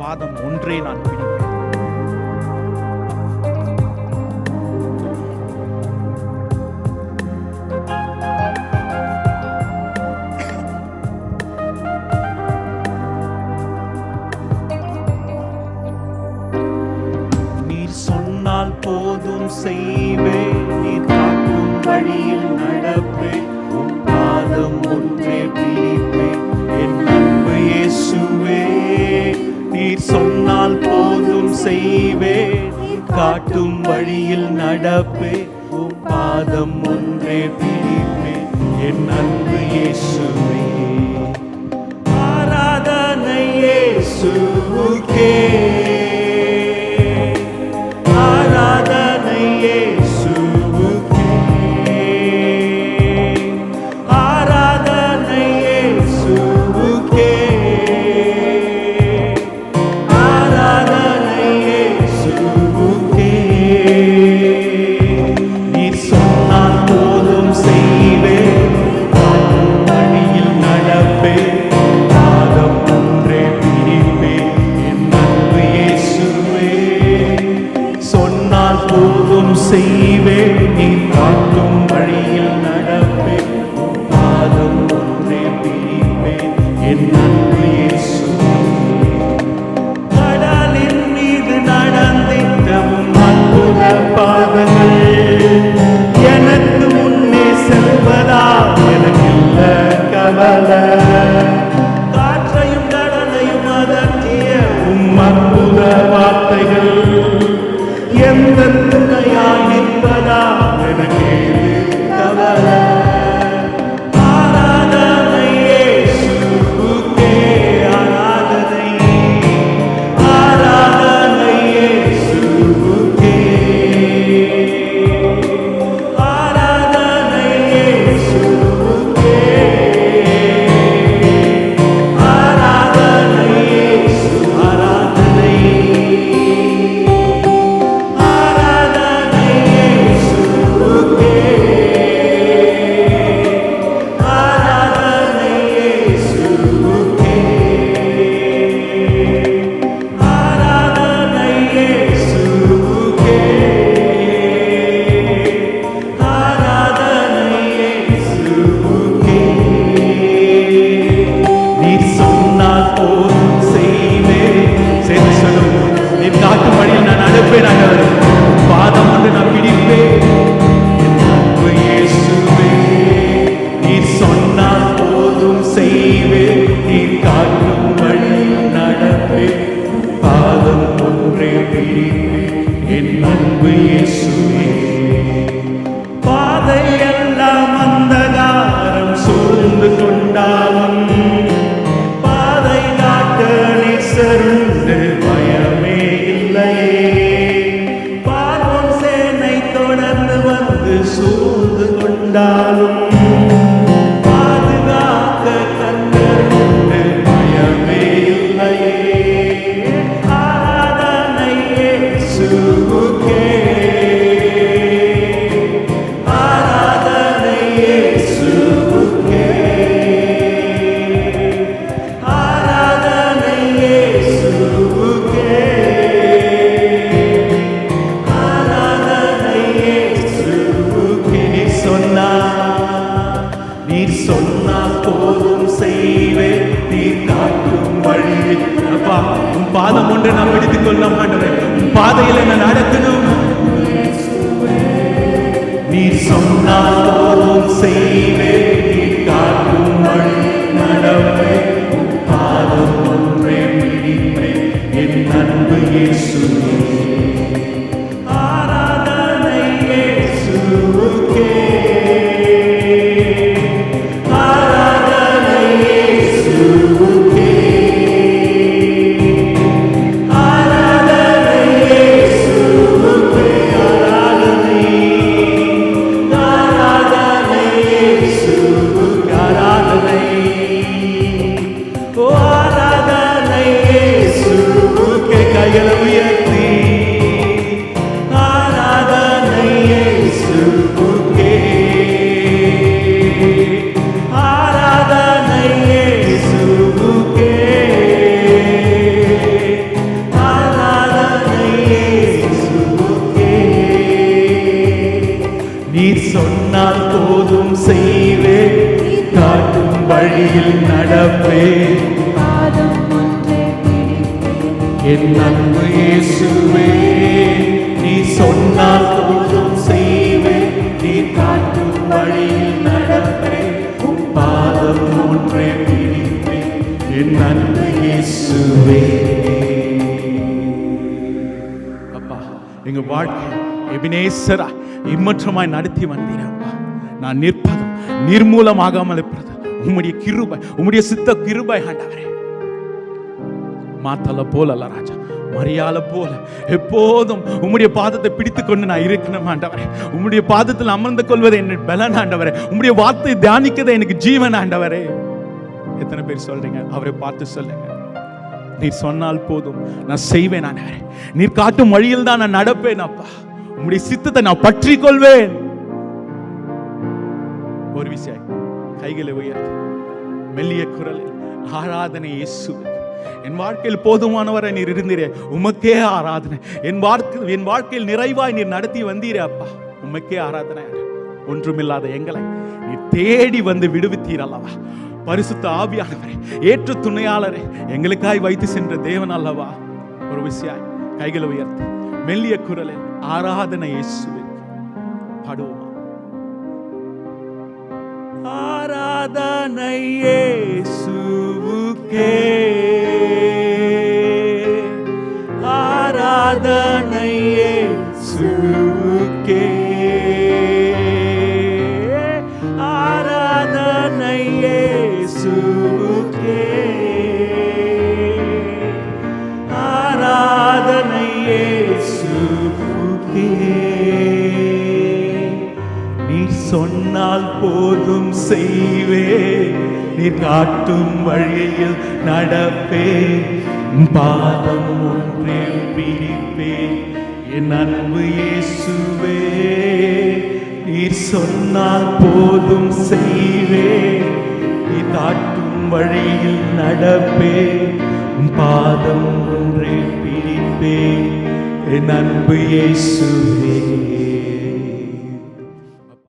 பாதம் ஒன்றே நான் பிடிப்பேன். சொன்னால் போதும் செய்வேன். நீ காட்டும் வழியில் நடப்பேன். பாதம் ஒன்றே அறிவே காட்டும் வழியில் நடப்பே. உம் பாதம் ஒன்றே பிடிப்பே. என் அன்பு இயேசுவே. ஆராதனை இயேசுக்கே செய்வேன் நீ காட்டும் வழியில் நடப்பேன் பாதம் ஒன்றே பிரிப்பேன் என் நன்மை கடலின் மீது நடந்திட்டவும் அற்புத பாதங்கள் எனக்கு முன்னே செல்வதா? எனக்கில்ல கவலை. சூழ்ந்து கொண்டார் பாதம் ஒன்று நான் பிடித்துக் கொள்ள மாட்டேன் பாதையில் என்ன நடத்தணும் நீ சொன்னால் செய்வேன். ஒன்றே என் அன்பு இயேசுவே நீ சொன்னால் போதும் செய்வேன் நீ காட்டும் வழியில் நடப்பேன். உன் பாதம் ஒன்றே பிடிப்பேன். என் அன்பு இயேசுவே. அப்பா எங்க வாழ்க்கை எபினேசரா இம்மற்றமாய் நடத்தி வந்தீரப்பா நான் நிற்பதும் நிர்மூலமாகாமல் இருப்பது உம்முடைய கிருபை உம்முடைய சித்த கிருபை ஆண்டவரே. மாத்தல போல அல்ல ராஜா மரியால போல. எப்போதும் உம்முடைய பாதத்தை பிடித்து கொண்டு நான் இருக்கணும் ஆண்டவரே. உம்முடைய பாதத்தில் அமர்ந்து கொள்வது என்ன பலன் ஆண்டவரே. உம்முடைய வார்த்தை தியானிக்கதை எனக்கு ஜீவன் ஆண்டவரே. எத்தனை பேர் சொல்றீங்க? அவரை பார்த்து சொல்லுங்க. நீர் சொன்னால் போதும் நான் செய்வேன் ஆண்டவரே. நீர் காட்டும் வழியில் தான் நான் நடப்பேன் அப்பா. உம்முடைய சித்தத்தை நான் பற்றி கொள்வேன் ஒரு விஷயம் கைகளை உயர்த்தி. மெல்லிய குரலில் ஆராதனை இயேசு என் வாழ்க்கையில் போதுமானவரை நீர் இருந்தீரே உமக்கே ஆராதனை. என் வாழ்க்கை என் வாழ்க்கையில் நிறைவாய் நீர் நடத்தி வந்தீரே அப்பா. உமக்கே ஆராதனை. ஒன்றுமில்லாத எங்களை நீ தேடி வந்து விடுவித்தீர் அல்லவா. பரிசுத்த ஆவியானவரே ஏற்று துணையாளரே எங்களுக்காய் வைத்து சென்ற தேவன் அல்லவா. ஒரு விஷயம் கைகளை உயர்த்தி மெல்லிய குரலில் ஆராதனை இயேசுவுக்கு பாடுவோமா? ஆராதனை இயேசுவுக்கே போதும் செய்வேன் நீ காட்டும் வழியில் நடப்பேன் பாதம் ஒன்றே பிடிப்பே என் அன்பு இயேசுவே நீர் சொன்னால் போதும் செய்வேன் நீ காட்டும் வழியில் நடப்பேன் பாதம் ஒன்றே பிடிப்பே என் அன்பு இயேசுவே.